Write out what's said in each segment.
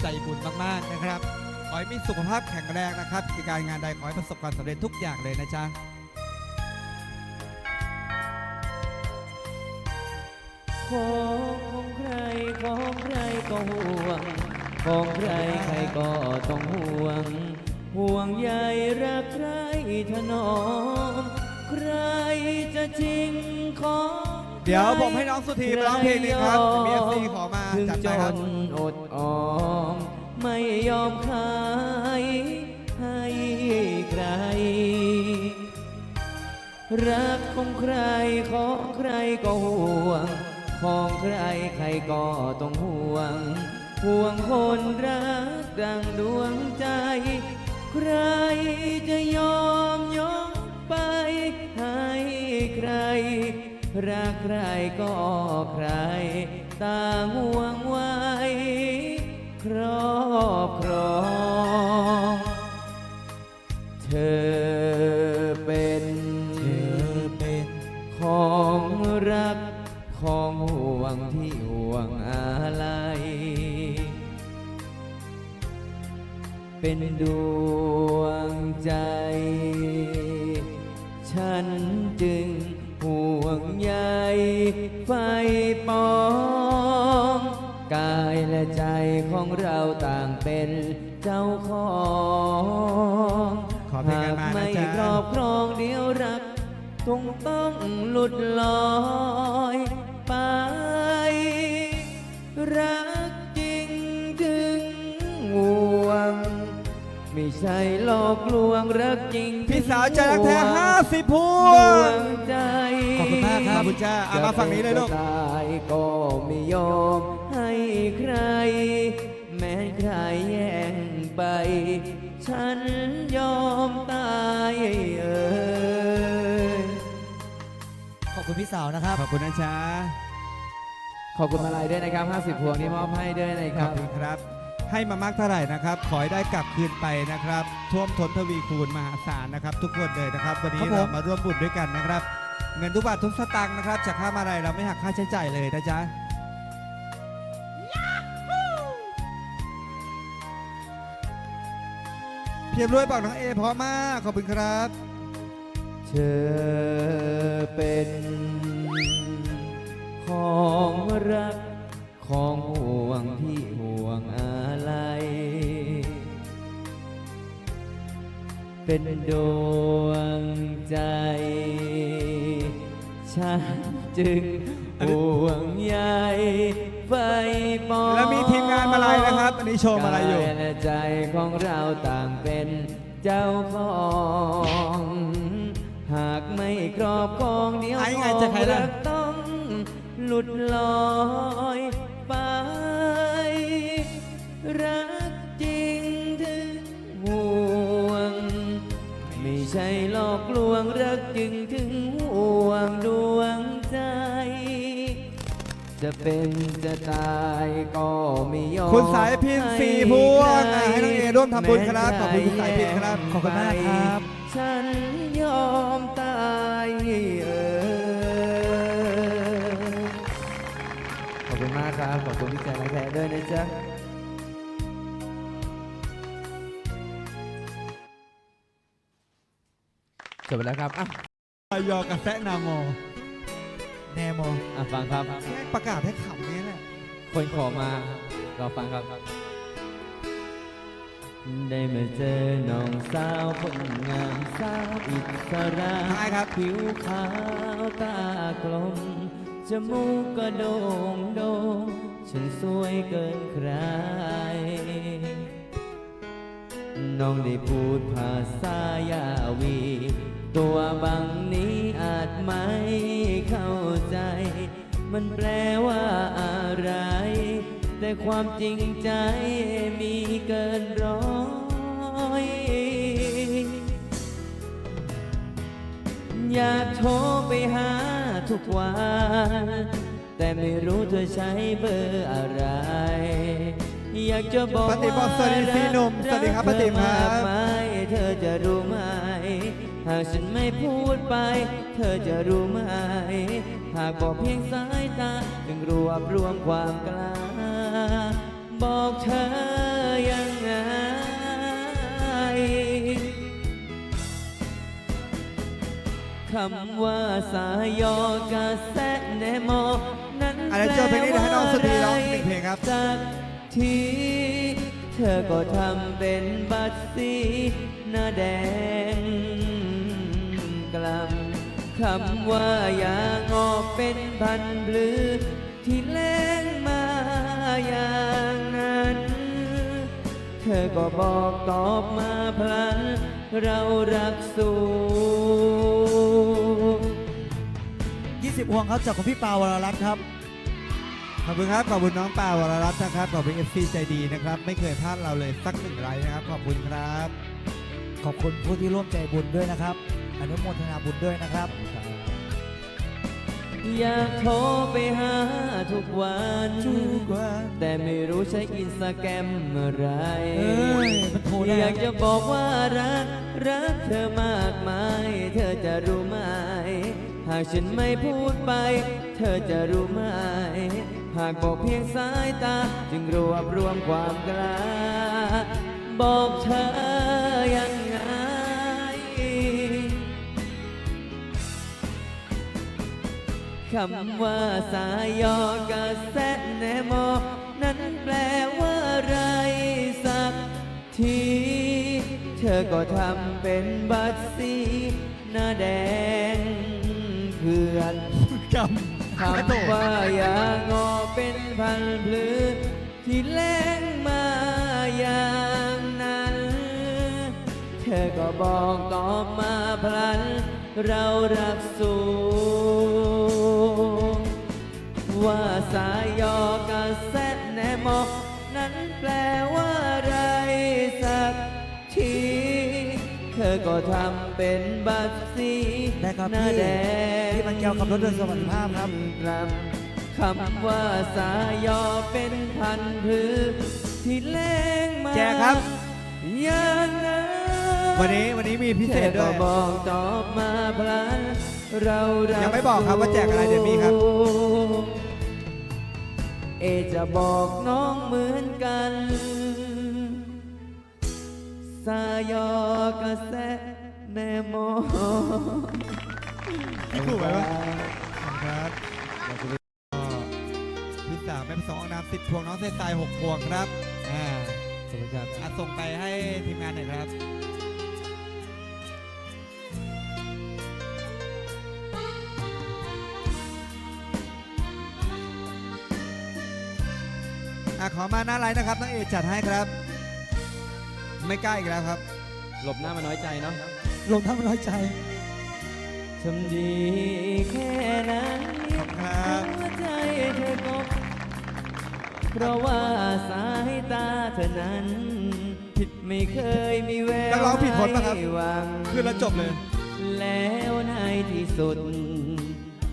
ใจบุญมากๆนะครับ ขอให้มีสุขภาพแข็งแรงนะครับกิจการงานใดขอให้ประสบความสำเร็จทุกอย่างเลยนะจ๊ะของของใครของใครก็ห่วง ของใครใครก็ต้องห่วง ห่วงใยรักใครถนอม ใครจะจริงของ เดี๋ยวผมให้น้องสุธีมาร้องเพลงนึงครับมีเอฟซีขอมาจัดไปครับนอดออมไม่ยอมขายให้ใคร รักของใครของใครก็ห่วง ของใครใครก็ต้องห่วง ห่วงคนรักดังดวงใจ ใครจะยอมยกไปให้ใคร รักใครก็ใคร ต่างห่วงไว้ ครอบครอง เธอเป็นเธอเป็นของรักของห่วงที่ห่วงอะไร เป็นดวงใจ ฉันจึง ห่วงใยไฟปองกายและใจของเราต่างเป็นเจ้าของขอเพลงหากันกมานะไม่จ๊ะ ครอบครองเดียวรักต้องต้องหลุดลอย ใช่หลอกลวงรักจริงพี่สาวใจรักแท้50พวดงวงใจขอบคุณมากครับขอบคุณจ้าเอามาฝั่งนี้เลยลูกจะป็จะตายก็ไม่ยอมให้ใคร แม้ใครแย่งไป ฉันยอมตายเอ่ยขอบคุณพี่สาวนะครับ ขอบคุณนะจ๊ะขอบคุณมาลัยด้วยนะครับ 50พวงที่มอบให้ด้วยนะคขรัอบ บคุณครับ ให้มามากเท่าไหร่นะครับ ขอให้ได้กลับคืนไปนะครับ ท่วมท้นทวีคูณมหาศาลนะครับ ทุกคนเลยนะครับ วันนี้ครับผม เรามาร่วมบุญด้วยกันนะครับ เงินทุกบาททุกสตางค์นะครับจากค่ามาลัยเราไม่หักค่าใช้จ่ายเลยนะจ๊ะเพียบรวยบอกน้องเอเพราะมากขอบคุณครับ เธอเป็นของรักของห่วงที่ห่วงอะ เป็นดวงใจฉันจึงห่วงใยไฟปองแล้วมีทีมงานมาลัยนะครับ อันนี้โชว์มาลัยอยู่กและใจของเราต่างเป็นเจ้าของหากไม่ครอบครองเดียวไอ้ไงจะใครล่ะรักต้องหลุดลอยไปรัก ใช่หลอกลวงรักจึงถึงห่วงดวงใจ จะเป็นจะตายก็ไม่ยอมคุณสายพินสี่พวงอะให้น้องเอร่วมทำบุญครับขอบคุณคุณสายพินครับขอบคุณมากครับ ฉันยอมตายเออขอบคุณมากครับ ขอบคุณพี่แจ๊คและแพรด้วยนะจ๊ะ จบไปแล้วครับอะยอกระแสนาโมแนโมอะฟังครับประกาศให้ขำนี้แหละคนขอมา เราฟังครับ ได้มาเจอน้องสาวคนงามสาวอิสระได้ครับ ผิวขาวตากลม จมูกก็โด่งโด่งฉันสวยเกินใคร น้องได้พูดภาษายาวี ตัวบางนี้อาจไม่เข้าใจ มันแปลว่าอะไร แต่ความจริงใจมีเกินร้อยอยากโทรไปหาทุกวัน แต่ไม่รู้เธอใช้เบอร์อะไร อยากจะบอกปฏิบอกสวัสดีพี่หนุ่มสวัสดีครับปฏิครับเธอมากมายเธอจะรู้ไหม หากฉันไม่พูดไป เธอจะรู้ไหม หากบอกเพียงสายตาจึงรวบรวมความกล้า บอกเธอยังไงคำว่าสายยอกะแซะแนมอนั้นอะไรเจอเพลงนี้เดี๋ยวให้น้องสุดดีร้องอีกหนึ่งเพลงครับสัก ที เธอก็ทำเป็นบัตรสีหน้าแดงกลำคำว่าอย่างออกเป็นพันหรือที่แรงมาอย่างนั้น เธอก็บอกตอบมาพลัน เรารักสูง20พวงครับจากคุณพี่ปาวรรัตน์ครับ ขอบคุณครับ ขอบคุณน้องป่าวรรัตน์นะครับ ขอบคุณเอฟซีใจดีนะครับ ไม่เคยพลาดเราเลยสักหนึ่งไลน์นะครับ ขอบคุณครับ ขอบคุณผู้ที่ร่วมใจบุญด้วยนะครับ อนุโมทนาบุญด้วยนะครับ อยากโทรไปหาทุกวันทุกวันแต่ไม่รู้ใช้อินสตาแกรมอะไรเอ้ยมันโทรได้ อยากจะบอกว่ารัก รักเธอมากมาย เธอจะรู้ไหม หากฉันไม่พูดไป เธอจะรู้ไหม หากบอกเพียงสายตา จึงรวบรวมความกล้า บอกเธอยังไง คำว่าสายยอกะแซะแนมอ นั้นแปลว่าไรสักที เธอก็ทำเป็นบัตรสีหน้าแดงเพื่อนก คำว่าอย่างอเป็นพันพลือที่แรงมาอย่างนั้น เธอก็บอกตอบมาพลัน เรารักสูงว่าสาย ก็ทำเป็นบัตรสีได้ครับหน้าพี่แดงพี่มันแก้วขับรถโดยสวัสดิภาพครับ ครับคำว่าสายยอเป็นพันธุ์พืชที่แรงมาแจกครับ อย่างนั้น วันนี้วันนี้มีพิเศษด้วย ธอก็บอกตอบมาพลันเรารักยังไม่บอกครับว่าแจกอะไรเดี๋ยวมีครับ เอจะบอกน้องเหมือนกัน สายอกระแสแนมอพี่ถูกไหมวะขอบคุณครับขอบคุณพี่สาวแม่สองน้ำสิบพวงน้องเซนตายหกพวงครับอ่าขอบคุณครับอะส่งไปให้ทีมงานหน่อยครับ อะขอมาหน้าไลน์นะครับน้องเอจัดให้ครับ ไม่กล้าอีกแล้วครับ หลบหน้ามาน้อยใจเนาะลงทั้งน้อยใจ ทำดีแค่ไหนขอบคุณครับ หัวใจเธอก็เพราะว่าสายตาเธอนั้น ผิดไม่เคยมีแววนักร้องผิดคนปะครับ ให้หวังคือเราจบเลย แล้วในที่สุด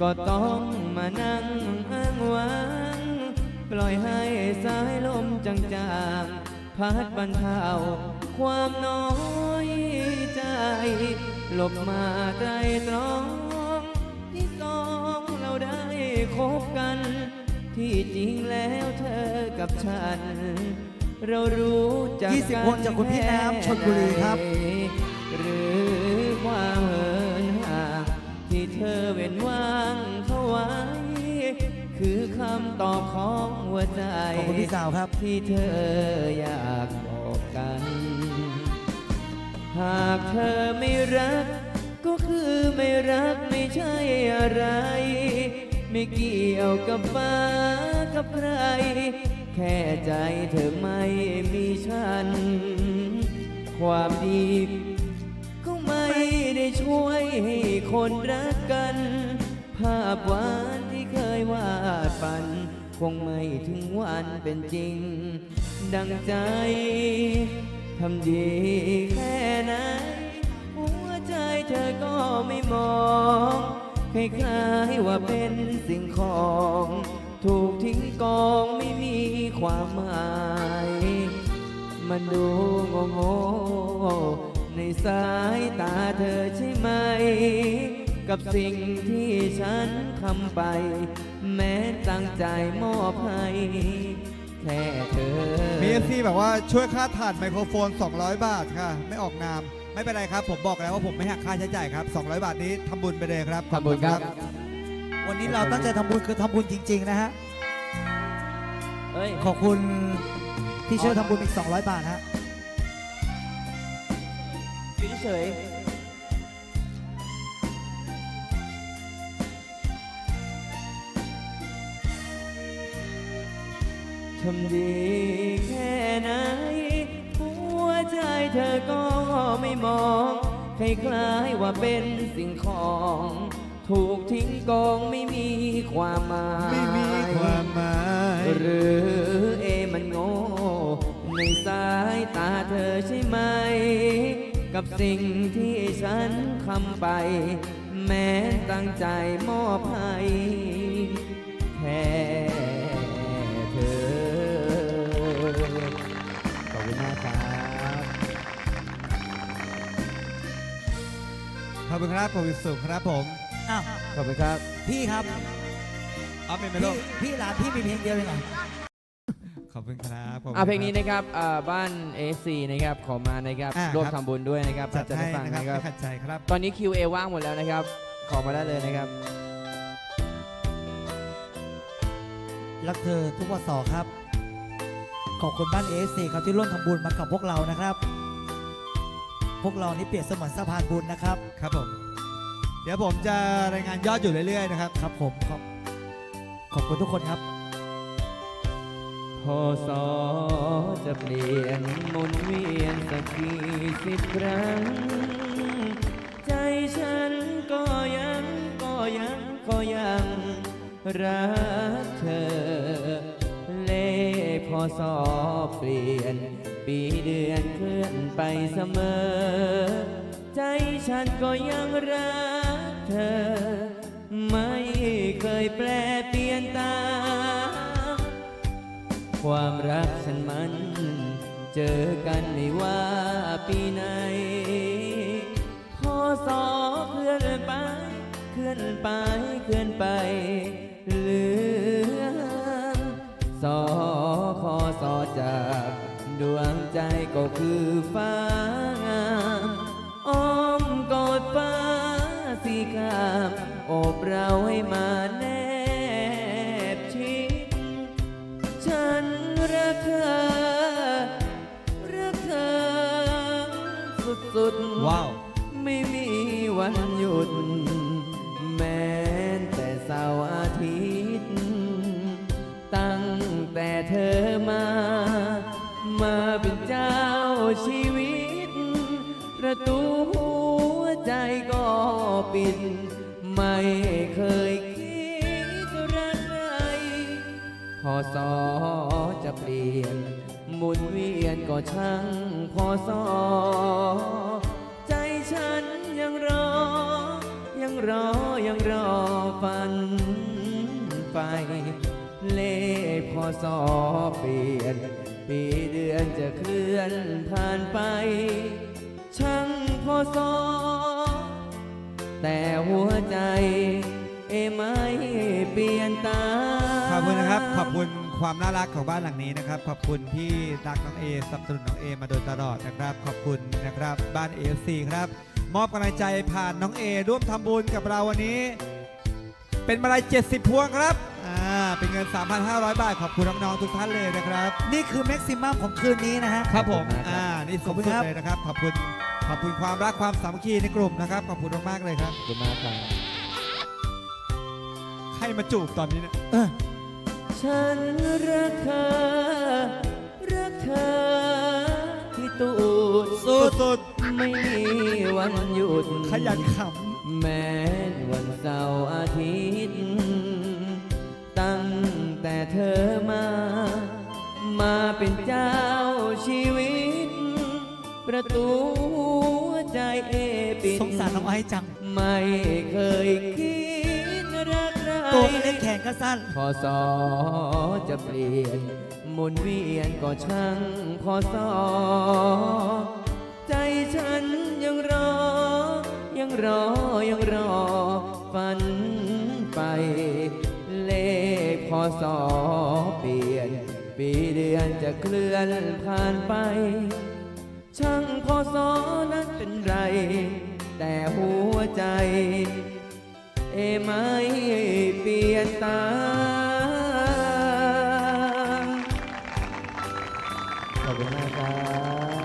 ก็ต้องมานั่งอ้างว้าง ปล่อยให้สายลมจางๆ พัดบรรเทา ความน้อยใจ หลบมาไตรตรองที่สองเราได้คบกัน ที่จริงแล้วเธอกับฉัน เรารู้จักยี่สิบกันคนจากคุณพี่น้ำชลบุรีครับแไหนหรือความเหินห่างที่เธอเว้นว่างเขาไว้ คือคำตอบของหัวใจ ขอบคุณพี่สาวครับ ที่เธออยากบอกกัน หากเธอไม่รัก ก็คือไม่รักไม่ใช่อะไร ไม่เกี่ยวกับฟ้ากับใคร แค่ใจเธอไม่มีฉัน ความดีก็ไม่ได้ช่วยให้คนรักกัน ภาพหวานที่เคยวาดฝัน คงไม่ถึงวันเป็นจริง ดังใจ ทำดีแค่ไหนหัวใจเธอก็ไม่มองคล้ายๆว่าเป็นสิ่งของ ถูกทิ้งกองไม่มีความหมาย มันดูงโง่ๆในสายตาเธอใช่ไหม กับสิ่งที่ฉันทำไป แม้ตั้งใจมอบให้ แค่เธอมีเอฟซีแบบว่าช่วยค่าถ่านไมโครโฟน 200 บาทค่ะ ไม่ออกนาม ไม่เป็นไรครับ ผมบอกแล้วว่าผมไม่หักค่าใช้จ่ายครับ 200 บาทนี้ทำบุญไปเลยครับทำบุญครับ วันนี้เราตั้งใจทำบุญคือทำบุญจริง ๆ นะฮะเอ้ย ขอบคุณที่ช่วยทำบุญอีก 200 บาทฮะ เฉยทำดีแค่ไหน หัวใจเธอก็ไม่มองคล้ายๆว่าเป็นสิ่งของ ถูกทิ้งกองไม่มีความหมาย ไม่มีความหมาย หรือเอมันโง่ในสายตาเธอใช่ไหม กับสิ่งที่ฉันทำไป แม้ตั้งใจมอบให้แค่ อบคุณครับผมวิสุขครับผม อ้าวขอบคุณครับพี่ครับเอาเป็นไปพี่โลกพี่หลานพี่มีเพลงเดียวเองเหรอขอบคุณครับขบคุณอ่าเพลงนี้ครับนะครับอ่าบ้าน AFC นะครับขอมานะครับอ่าร่วมครับทำบุญด้วยนะครับจัดจะให้ได้ฟังนะครับนะครับไม่ขัดใจครับ ตอนนี้ QA ว่างหมดแล้วนะครับ ขอมาได้เลยนะครับ รักเธอทุกวันเสาร์ครับ ขอบคุณบ้านเอสครับที่ร่วมทำบุญมากับพวกเรานะครับ พวกเรานี่เปรียบเสมือนสะพานบุญนะครับ ครับผม เดี๋ยวผมจะรายงานยอดอยู่เรื่อยๆนะครับ ครับผมขอบขอบคุณทุกคนครับพอสอจะเปลี่ยนหมุนเวียนสักกี่สิบครั้ง ใจฉันก็ยังก็ยังก็ยังรักเธอ เลขพอสอเปลี่ยน ปีเดือนเคลื่อนไปเสมอ ใจฉันก็ยังรักเธอ ไม่เคยแปลเปลี่ยนตา ความรักฉันมัน เจอกันไม่ว่าปีไหนพอสอเคลื่อนไป เคลื่อนไปเคลื่อนไปเหลือสอขอสอจาก ดวงใจก็คือฟ้างามอ้อมกอดฟ้าสีครามอบเราให้มา สอ ใจฉันยังรอ ยังรอ ยังรอฝันไป เลขพอสอเปลี่ยน ปีเดือนจะเคลื่อนผ่านไป ช่างพอสอ แต่หัวใจ เอไม่เปลี่ยนตาม ขอบคุณนะครับ ขอบคุณ ความน่ารักของบ้านหลังนี้นะครับ ขอบคุณที่รักน้องเอสนับสนุนน้องเอมาโดยตลอดนะครับ ขอบคุณนะครับบ้านเอฟซีครับ มอบกำลังใจผ่านน้องเอร่วมทำบุญกับเราวันนี้ เป็นมาลัย70 พวงครับอ่าเป็นเงิน 3,500 บาท ขอบคุณน้องๆทุกท่านเลยนะครับ นี่คือแม็กซิมัมของคืนนี้นะฮะ ครับผมขอบคุณมากครับอ่านี่สูงขอบคุณสุดครับเลยนะครับ ขอบคุณขอบคุณความรักความสามัคคีในกลุ่มนะครับ ขอบคุณมากๆเลยครับขอบคุณมากครับใครมาจูบตอนนี้เนี่ยเออ ฉันรักเธอรักเธอที่ตูดสุดสุดไม่มีวันหยุด ขยันขแม้วันเสาร์อาทิตย์ ตั้งแต่เธอมา มาเป็นเจ้าชีวิต ประตูหัวใจเอปิดสงสารน้องไอซ์จัง ไม่เคยคิดรักใคร ตัวก็เล็กแขนก็สั้น พอสอจะเปลี่ยนหมุนเวียนก็ช่างพอสอใจฉันยังรอ ยังรอยังรอ ฝันไป เลขพอสอเปลี่ยน ปีเดือนจะเคลื่อนผ่านไป ช่างพอสอนั้นเป็นไร แต่หัวใจ ไม่เปลี่ยนตามขอบคุณมากครั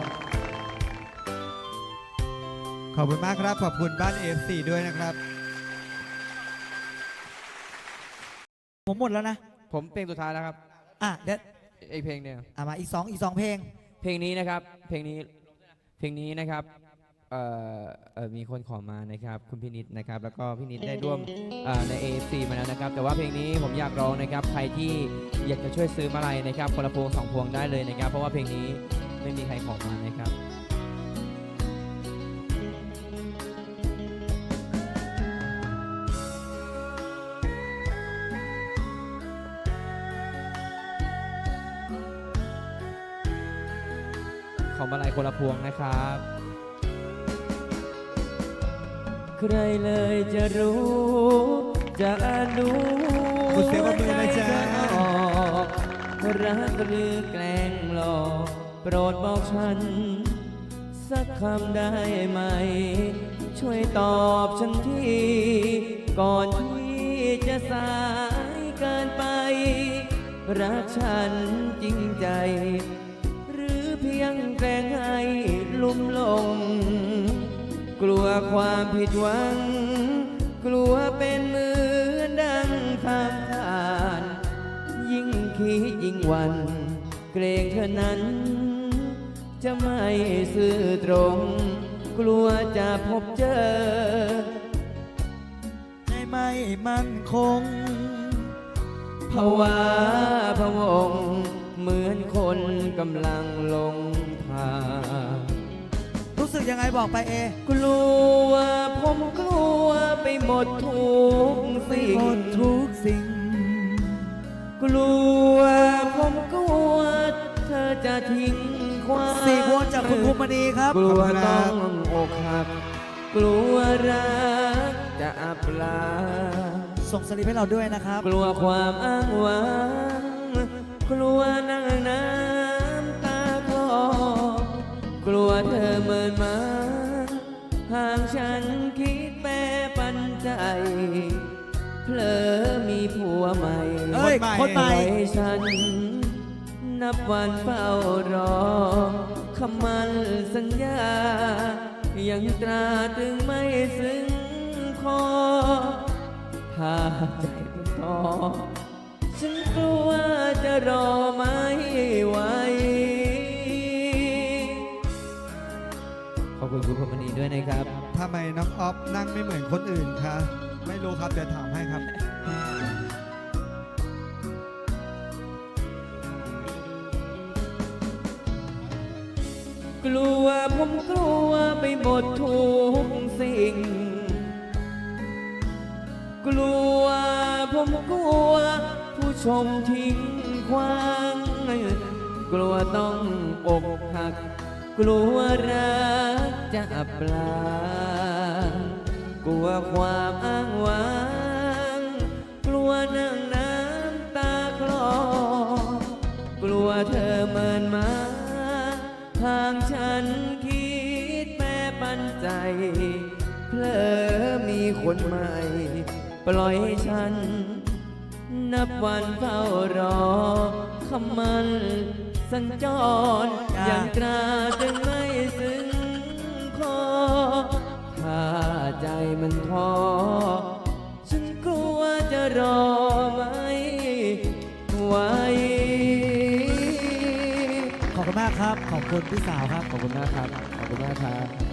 บ ขอบคุณมากครับ ขอบคุณบ้าน AFC ด้วยนะครับ ผมหมดแล้วนะ ผมเพลงสุดท้ายแล้วครับอะเดี๋ยวไอเพลงเนี่ย อะมาอีกสองอีกสองเพลง เพลงนี้นะครับ เพลงนี้ เพลงนี้นะครับ เอ่อเอ่อมีคนขอมานะครับ คุณพินิษนะครับ แล้วก็พินิษได้ร่วมเอ่อใน AFC มาแล้วนะครับ แต่ว่าเพลงนี้ผมอยากร้องนะครับ ใครที่อยากจะช่วยซื้อมาลัยนะครับคนละพวงสองพวงได้เลยนะครับ เพราะว่าเพลงนี้ไม่มีใครขอมานะครับขอมาลัยคนละพวงนะครับ ใครเลยจะรู้ จะดูขอบคุณเสียงปรบมือนะจ๊ะใจเธอออกรักหรือแกล้งหลอกโปรดบอกฉัน สักคำได้ไหม ช่วยตอบฉันที ก่อนที่จะสายเกินไป รักฉันจริงใจ หรือเพียงแกล้งให้ลุ่มหลง กลัวความผิดหวัง กลัวเป็นเหมือนดังทางผ่าน ยิ่งคิดยิ่งหวัน เกรงเธอนั้น จะไม่ซื่อตรง กลัวจะพบเจอ ให้ไม่มั่นคงภาวะพะวง เหมือนคนกำลัง บอกไปเอ กลัวผมกลัวไปหมดทุกสิ่ง หมดทุกสิ่ง กลัวผมกลัวเธอจะทิ้งความสี่พวงจากคุณภูมิมณีครับกลัวขอบคุณครัต้อบงอกหัก กลัวรักจะอับลา ส่งสลิปให้เราด้วยนะครับ กลัวความอ้างว้าง กลัวนั่งน้ำต ยคนใหม่ไว้ฉัน นับวันเฝ้ารอคำมันสัญญา ยังตราตรึงไม่ซึ้งพอถ้าใจเป็นต่อ ฉันกลัวจะรอไม่ไหวขอบคุณคุณพมณีด้วยนะครับทำไมน้องออฟนั่งไม่เหมือนคนอื่นคะ ไม่รู้ครับ เดี๋ยวถามให้ครับ กลัวผมกลัวไปหมดทุกสิ่ง กลัวผมกลัว ผู้ชมทิ้งควางกลัวต้องอกหัก กลัวรักจะปลากลัวความอ้างว้าง กลัวนั่งน้ำตาคลอกลัวเธอเมินมา ทางฉันคิดแม่ปันใจ เพลอมีคนใหม่ ปล่อยให้ฉัน นับวันเฝ้ารอคำมัน สัญจรจ้าอย่างตราจึงไม่ซึ้งพอถ้าใจมันท้อฉันกลัวจะรอ ขอบคุณมากครับขอบคุณพี่สาวครับ ขอบคุณมากครับ ขอบคุณมากครับ